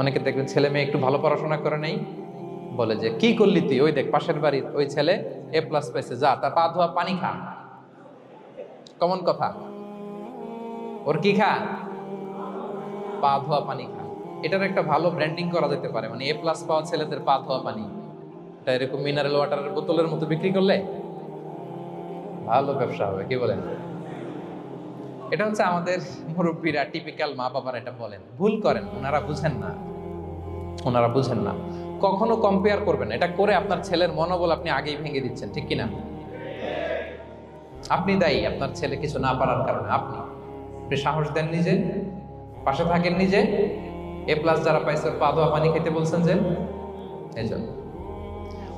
অনেকে দেখবেন ছেলে মেয়ে একটু ভালো পড়াশোনা করে নেই, বলে যে, কি করলি তুই? ওই দেখ, পাশের বাড়ির ওই ছেলে এ প্লাস পাইছে, যা, তার পা ধোয়া, পানি খা। কমন কথা। ওর কি খা? পা ধোয়া, পানি খা। এটার একটা ভালো ব্র্যান্ডিং করা যেতে পারে মানে এ প্লাস পাওয়া ছেলেদের পা ধোয়া, পানি। এটা এরকম মিনারেল ওয়াটারের বোতলের মতো বিক্রি করলে ভালো ব্যবসা হবে, কি বলেন? এটা হচ্ছে আমাদের মুরব্বীরা টিপিক্যাল মা বাবারা এটা বলেন। ভুল করেন, ওনারা বুঝেন না। ওনারা বুঝেন না। কখনো কম্পেয়ার করবেন এটা করে আপনার ছেলের মনোবল আপনি আগেই ভেঙে দিচ্ছেন, ঠিক কিনা? আপনি দায়ী, আপনার ছেলে কিছু না পারার কারণে। আপনি আপনি সাহস দেন নিজে, পাশে থাকেন নিজে। এ প্লাস যারা পাইছে ওর পা ধোয়া পানি খেতে বলছেন যে, এই জন্য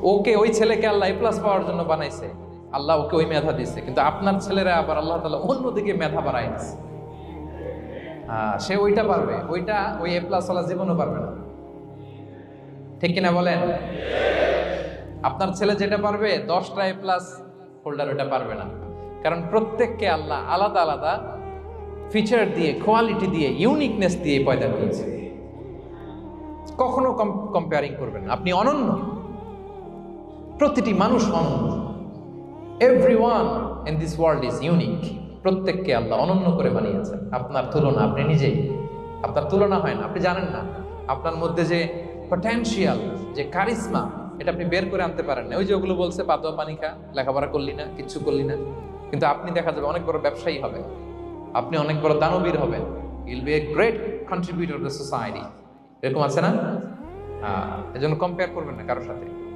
ওকে ওই ছেলেকে আল্লাহ এ প্লাস পাওয়ার জন্য বানাইছে। আল্লাহ ওকে ওই মেধা দিচ্ছে কিন্তু আপনার ছেলেরা আবার আল্লাহ তালা অন্যদিকে মেধা বাড়াই হ্যাঁ, সে ওইটা পারবে ওইটা ওই এ প্লাস ওলা জীবনও পারবে না। ঠিক কিনা বলেন? আপনার ছেলে যেটা পারবে দশটা এ প্লাস হোল্ডার ওটা পারবে না। কারণ প্রত্যেককে আল্লাহ আলাদা আলাদা ফিচার দিয়ে কোয়ালিটি দিয়ে ইউনিকনেস দিয়ে পয়দা করেছে। কখনো কম্পেয়ারিং করবেন আপনি অনন্য। প্রতিটি মানুষ অনন্য। Every one in this world is unique প্রত্যেককে আল্লাহ অনন্য করে বানিয়েছেন। আপনার তুলনা আপনি নিজেই। আপনার তুলনা হয় না, আপনি জানেন না। আপনার মধ্যে যে পটেনশিয়াল যে কারিশমা এটা আপনি বের করে আনতে পারেন না। ওই যে ওগুলো বলছে পাতোয়া পানি খা লেখাপড়া করলি না, কিচ্ছু করলি না। কিন্তু আপনি দেখা যাবে অনেক বড় ব্যবসায়ী হবে আপনি অনেক বড় দানবীর হবেন। I'll be a great contributor to society এরকম আছে না? এজন্য কম্পেয়ার করবেন না কারোর সাথে।